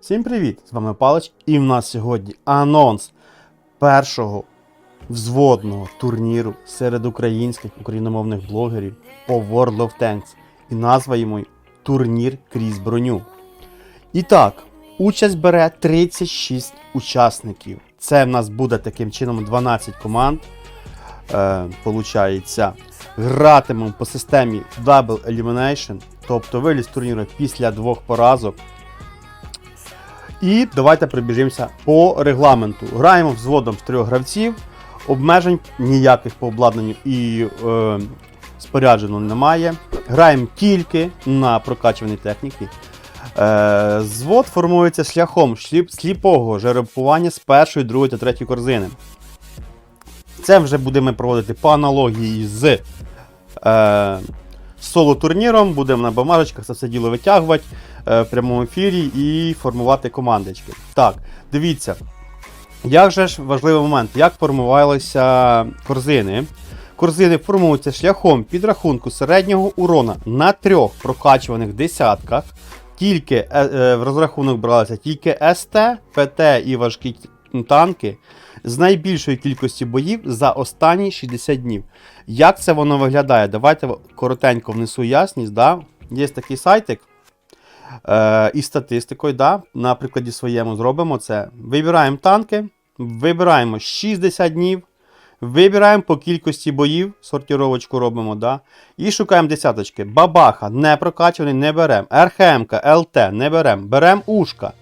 Всім привіт! З вами Палич, і в нас сьогодні анонс першого взводного турніру серед українських україномовних блогерів по World of Tanks. І назва йому Турнір крізь броню. І так, участь бере 36 учасників. Це в нас буде таким чином 12 команд. Е, получається, гратимемо по системі Double Elimination, тобто виліз турніру після двох поразок. І давайте прибіжимося по регламенту. Граємо взводом з трьох гравців, обмежень ніяких по обладнанню і е, споряджено немає. Граємо тільки на прокачувані техніки. Е, звод формується шляхом сліп, сліпого жеребкування з першої, другої та третьої корзини. Це вже будемо проводити по аналогії з е, соло-турніром. Будемо на бумажечках це все діло витягувати в прямому ефірі і формувати командочки. Так, дивіться. Як же ж важливий момент, як формувалися корзини? Корзини формуються шляхом підрахунку середнього урона на трьох прокачуваних десятках. Тільки е, е, в розрахунок бралися тільки СТ, ПТ і важкі танки з найбільшої кількості боїв за останні 60 днів. Як це воно виглядає? Давайте коротенько внесу ясність. Да? Є такий сайтик е, із статистикою. Да? На прикладі своєму зробимо це. Вибираємо танки, вибираємо 60 днів. Вибираємо по кількості боїв, сортировочку робимо, да? і шукаємо десяточки. Бабаха не прокачуваний, не беремо. РХМ, ЛТ не беремо. Беремо ушка.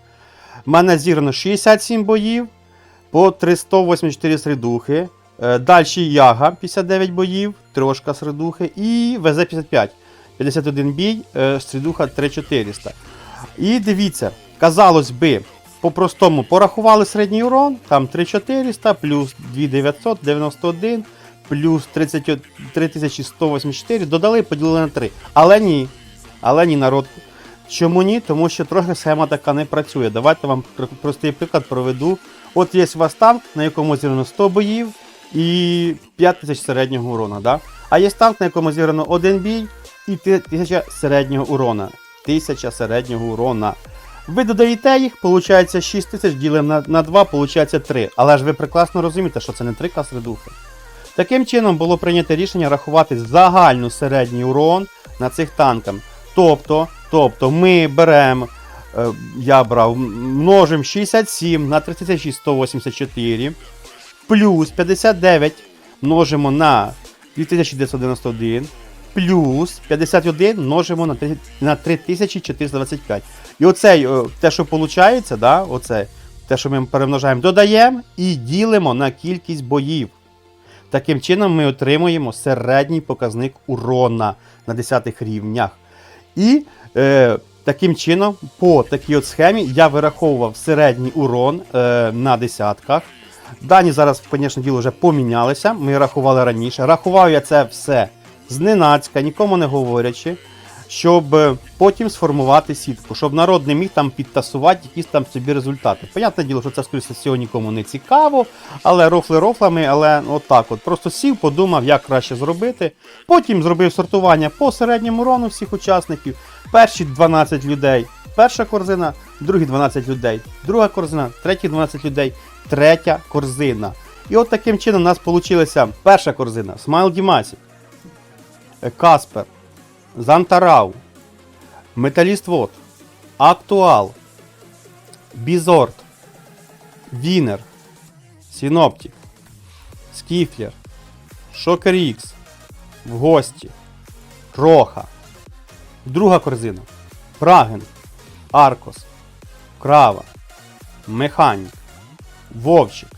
У мене зіграно 67 боїв по 384 середухи. Далі Яга 59 боїв, трошка середухи. І ВЗ-55. 51 бій, е, середуха 3400. І дивіться, казалось би, по-простому порахували середній урон, там 3400 плюс 2991 плюс 30 3184, додали, поділили на 3. Але ні. Але ні, народ. Чому ні? Тому що трохи схема така не працює. Давайте вам простий приклад проведу. От є у вас танк, на якому зіграно 100 боїв і 5000 середнього урона. Да? А є танк, на якому зіграно один бій і 1000 середнього урона. 1000 середнього урона. Ви додаєте їх, виходить 6 тисяч, ділимо на, на 2, виходить 3. Але ж ви прекрасно розумієте, що це не 3 середухи. Таким чином було прийнято рішення рахувати загальну середній урон на цих танках. Тобто, тобто ми беремо, е, я брав, множимо 67 на 3684 плюс 59 множимо на 2991 плюс 51 множимо на, три- на 3425. І оцей, е, те, що виходить, да, оце, те, що ми перемножаємо, додаємо і ділимо на кількість боїв. Таким чином ми отримуємо середній показник урона на 10 рівнях. І е, таким чином, по такій от схемі, я вираховував середній урон е, на десятках. Дані зараз, звісно, діло вже помінялися. Ми рахували раніше. Рахував я це все зненацька, нікому не говорячи, щоб е, потім сформувати сітку, щоб народ не міг там підтасувати якісь там собі результати. Понятне діло, що це скоріше всього нікому не цікаво, але рофли рофлами, але отак от. Просто сів, подумав, як краще зробити. Потім зробив сортування по середньому урону всіх учасників. Перші 12 людей, перша корзина, другі 12 людей, друга корзина, треті 12 людей, третя корзина. І от таким чином у нас вийшла перша корзина Смайл Дімасік, Каспер, Зантарау, Металіст Вод, Актуал, Бізорт, Вінер, Сіноптік, Скіфлер, Шокер Ікс, в гості, Роха. Друга корзина. Праген, Аркос, Крава, Механік, Вовчик,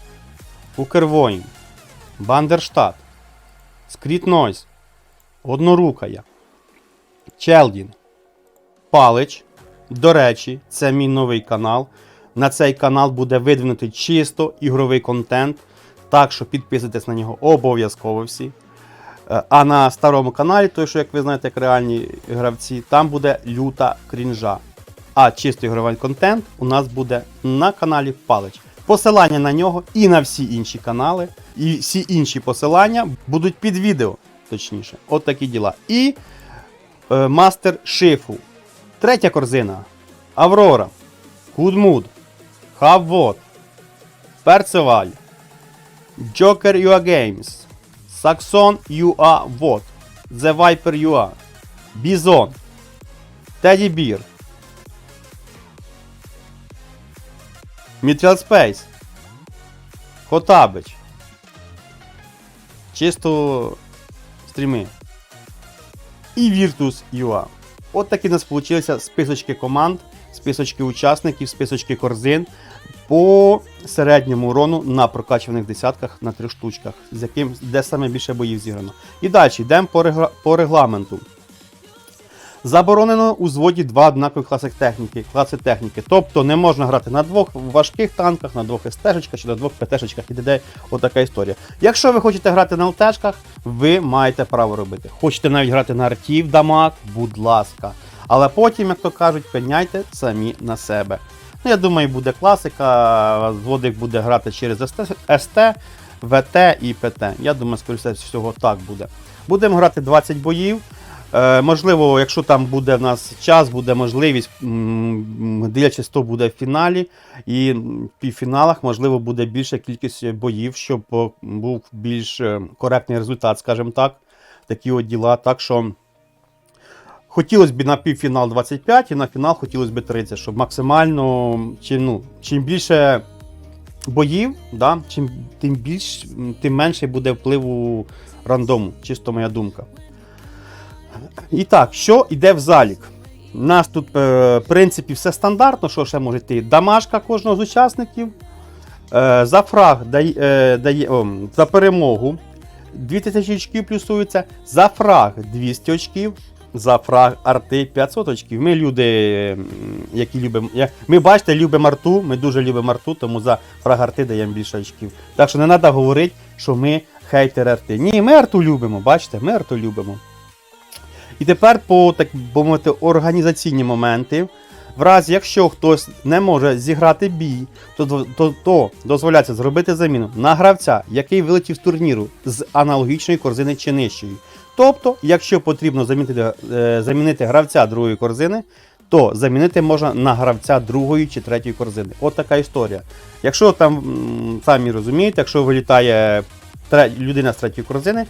Укрвоїн, Бандерштат, Скріт Нойз, Однорукая, Челдін, Палич. До речі, це мій новий канал. На цей канал буде видвинутий чисто ігровий контент. Так що підписуйтесь на нього обов'язково всі. Е, А на старому каналі, той, що, як ви знаєте, як реальні гравці, там буде люта крінжа. А чисто ігровий контент у нас буде на каналі Палич. Посилання на нього і на всі інші канали, і всі інші посилання будуть під відео, точніше. От такі діла. І е, мастер шифу. Третя корзина. Аврора. Кудмуд, Хаввот, Перцеваль, Joker UA Games, Saxon UA Vot, The Viper UA, Bison, Teddy Bear, Mitchell Space, Хотабич. Чисто стріми. І Virtus UA. От такі у нас получилися списочки команд, списочки учасників, списочки корзин по середньому урону на прокачуваних десятках на три штучках, з яким де саме більше боїв зіграно. І далі йдемо по регламенту. Заборонено у зводі два однакові класи техніки, класи техніки. Тобто не можна грати на двох важких танках, на двох СТ-шечках чи на двох ПТ-шечках і т.д. Отака історія. Якщо ви хочете грати на ЛТшках, ви маєте право робити. Хочете навіть грати на арті в дамаг, будь ласка. Але потім, як то кажуть, пеняйте самі на себе. Ну, я думаю, буде класика, зводик буде грати через СТ, ВТ і ПТ. Я думаю, скоріше всього, так буде. Будемо грати 20 боїв. Е, можливо, якщо там буде в нас час, буде можливість, дивлячись, хто буде в фіналі, і в півфіналах, можливо, буде більша кількість боїв, щоб був більш е, коректний результат, скажімо так. Такі от діла. Так що хотілося б на півфінал 25 і на фінал хотілося б 30, щоб максимально чим, ну, чим більше боїв, да, чим тим більш, тим менше буде впливу рандому, чисто моя думка. І так, що йде в залік? У нас тут, е, в принципі, все стандартно, що ще може йти? Дамашка кожного з учасників. Е, за фраг дає, е, дає о, за перемогу 2000 очків плюсується. За фраг 200 очків. За фраг арти 500 очків. Ми люди, які любимо. Ми бачите, любимо арту, ми дуже любимо арту, тому за фраг арти даємо більше очків. Так що не треба говорити, що ми хейтери арти. Ні, ми арту любимо, бачите, ми арту любимо. І тепер по так би мовити, організаційні моменти. В разі, якщо хтось не може зіграти бій, то, то, то, дозволяється зробити заміну на гравця, який вилетів з турніру з аналогічної корзини чи нижчої. Тобто, якщо потрібно замінити, е, замінити гравця другої корзини, то замінити можна на гравця другої чи третьої корзини. От така історія. Якщо там, самі розумієте, якщо вилітає людина з третьої корзини,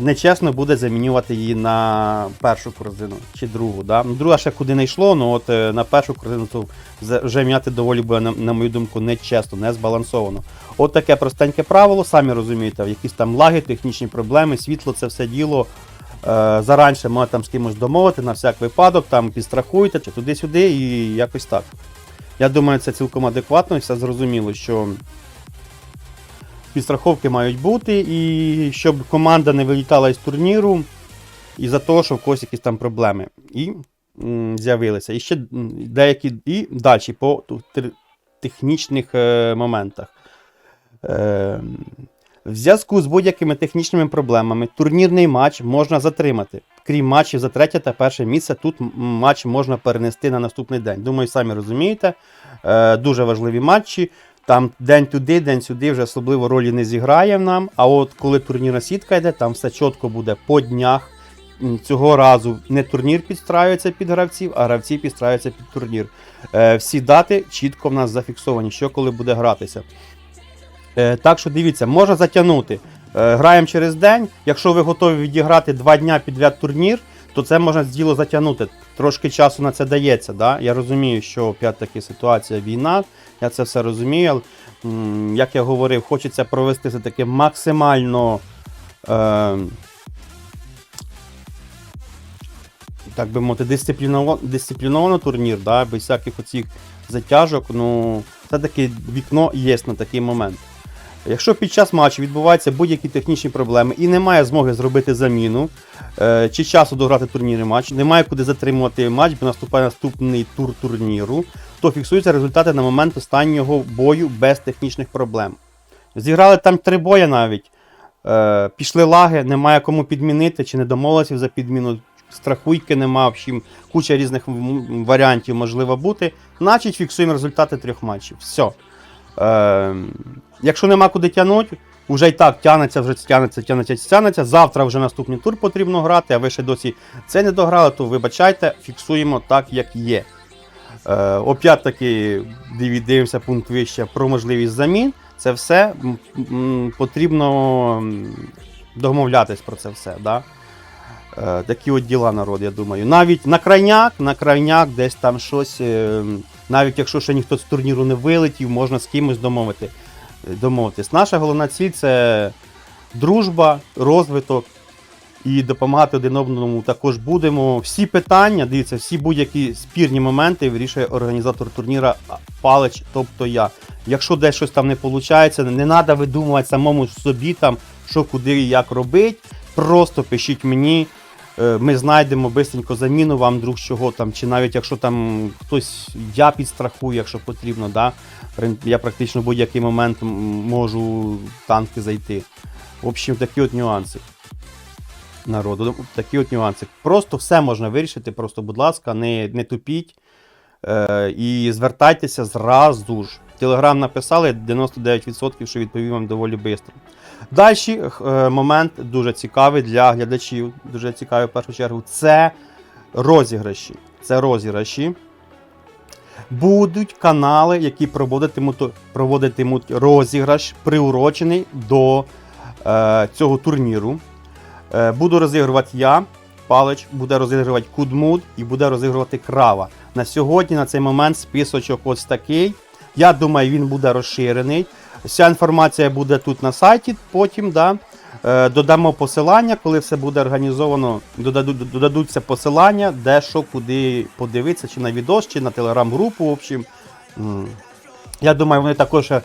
нечесно буде замінювати її на першу корзину чи другу. Да? Ну, Друга ще куди не йшло, ну от е, на першу корзину то вже- міняти доволі буде, на, на мою думку, нечесно, не збалансовано. От таке простеньке правило, самі розумієте, якісь там лаги, технічні проблеми, світло, це все діло. Е, заранше можна там з кимось домовити на всяк випадок, там підстрахуйте чи туди-сюди і якось так. Я думаю, це цілком адекватно і все зрозуміло, що підстраховки мають бути, і щоб команда не вилітала із турніру із-за того, що в когось якісь там проблеми. І з'явилися. І ще деякі і далі по технічних е, моментах. Е, в зв'язку з будь-якими технічними проблемами турнірний матч можна затримати. Крім матчів за третє та перше місце, тут матч можна перенести на наступний день. Думаю, самі розумієте. Е, дуже важливі матчі. Там день туди, день сюди вже особливо ролі не зіграє нам. А от коли турнірна сітка йде, там все чітко буде по днях. Цього разу не турнір підстраюється під гравців, а гравці підстраюються під турнір. Е, всі дати чітко в нас зафіксовані, що коли буде гратися. Е, так що дивіться, можна затягнути. Е, граємо через день. Якщо ви готові відіграти два дня підряд турнір, то це можна діло затягнути. Трошки часу на це дається. Да? Я розумію, що опять таки ситуація війна, я це все розумію. Як я говорив, хочеться провести все таки максимально. Е, так би мовити, дисципліновано, дисципліновано турнір, да, без всяких оцих затяжок. Ну, все-таки вікно є на такий момент. Якщо під час матчу відбуваються будь-які технічні проблеми і немає змоги зробити заміну е, чи часу дограти турнірний матч, немає куди затримувати матч, бо наступає наступний тур турніру, то фіксуються результати на момент останнього бою без технічних проблем. Зіграли там три бої навіть. Е, пішли лаги, немає кому підмінити, чи не домовилися за підміну. Страхуйки нема, общем, куча різних варіантів можливо бути. Значить, фіксуємо результати трьох матчів. Все. Е, якщо нема куди тягнути, вже і так тягнеться, вже тягнеться, тягнеться, тягнеться. Завтра вже наступний тур потрібно грати, а ви ще досі це не дограли, то вибачайте, фіксуємо так, як є. Е, Опять-таки диві- дивимося пункт вище про можливість замін. Це все потрібно домовлятись про це все. Да? Е, Такі от діла народ, я думаю. Навіть на крайняк, на крайняк, десь там щось, е, навіть якщо ще ніхто з турніру не вилетів, можна з кимось домовити, домовитись. Наша головна ціль це дружба, розвиток і допомагати один одному також будемо. Всі питання, дивіться, всі будь-які спірні моменти вирішує організатор турніра Палич, тобто я. Якщо десь щось там не виходить, не треба видумувати самому собі там, що куди і як робити. Просто пишіть мені. Е, Ми знайдемо бистренько заміну вам друг чого там, чи навіть якщо там хтось я підстрахую, якщо потрібно, да? Я практично в будь-який момент можу танки зайти. В общем, такі от нюанси. Народу, такі от нюанси. Просто все можна вирішити, просто, будь ласка, не, не тупіть е, і звертайтеся зразу ж. Телеграм написали 99%, що відповім вам доволі швидко. Далі е, момент дуже цікавий для глядачів, дуже цікавий в першу чергу. Це розіграші. Це розіграші. Будуть канали, які проводитимуть, проводитимуть розіграш, приурочений до е, цього турніру. Е, буду розігрувати я, Палич, буде розігрувати Кудмуд і буде розігрувати Крава. На сьогодні, на цей момент, списочок ось такий. Я думаю, він буде розширений. Вся інформація буде тут на сайті. Потім да, е, додамо посилання, коли все буде організовано, додадуть, додадуться посилання, де що, куди подивитися, чи на відос, чи на телеграм-групу. В общем. Я думаю, вони також е,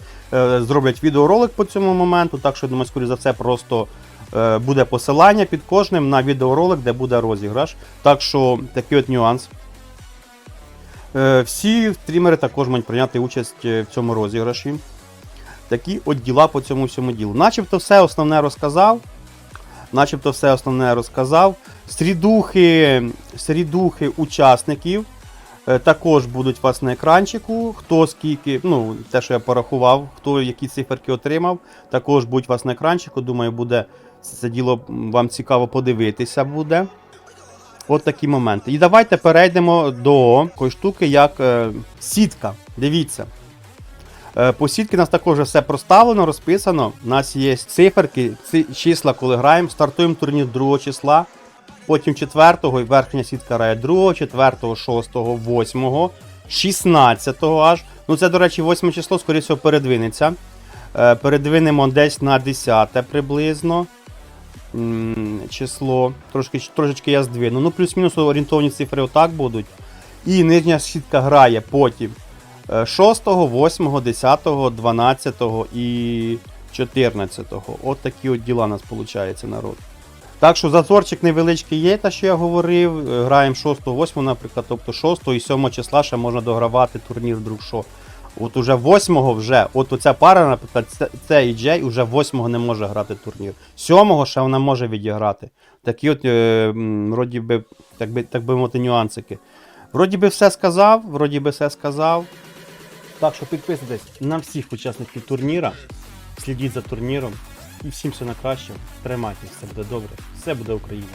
зроблять відеоролик по цьому моменту, так що, думаю, скоріше за все, просто е, буде посилання під кожним на відеоролик, де буде розіграш. Так що такий от нюанс. Е, всі стрімери також можуть прийняти участь е, в цьому розіграші. Такі от діла по цьому всьому ділу. Начебто все основне розказав. Начебто все основне розказав. Срідухи, срідухи учасників е, також будуть вас на екранчику. Хто скільки, ну, те, що я порахував, хто які циферки отримав, також будуть вас на екранчику. Думаю, буде це діло вам цікаво подивитися буде. От такі моменти. І давайте перейдемо до такої штуки, як е, сітка. Дивіться. Е, По сітки у нас також все проставлено, розписано. У нас є циферки, числа, коли граємо. Стартуємо турнір 2 числа, потім 4-го і верхня сітка грає 2, 4, 6, 8, 16 аж. Ну це, до речі, 8 число, скоріше передвинеться. Е, Передвинемо десь на 10 приблизно. Число. Трошки, трошечки я здвину. Ну, плюс-мінус орієнтовні цифри отак будуть. І нижня сітка грає потім е, 6, 8, 10, 12 і 14. От такі от діла у нас виходить, народ. Так що зазорчик невеличкий є, те, що я говорив. Е, Граємо 6, 8, наприклад, тобто 6 і 7 числа ще можна догравати турнір друг що. От уже 8 вже, от оця пара, наприклад, це- і Джей, уже 8-го не може грати турнір. 7 ще вона може відіграти. Такі от, е, вроді би, так би, так би мовити, нюансики. Вроді би все сказав, вроді би все сказав. Так що підписуйтесь на всіх учасників турніра, слідіть за турніром і всім все на краще. Тримайтесь, все буде добре, все буде Україна.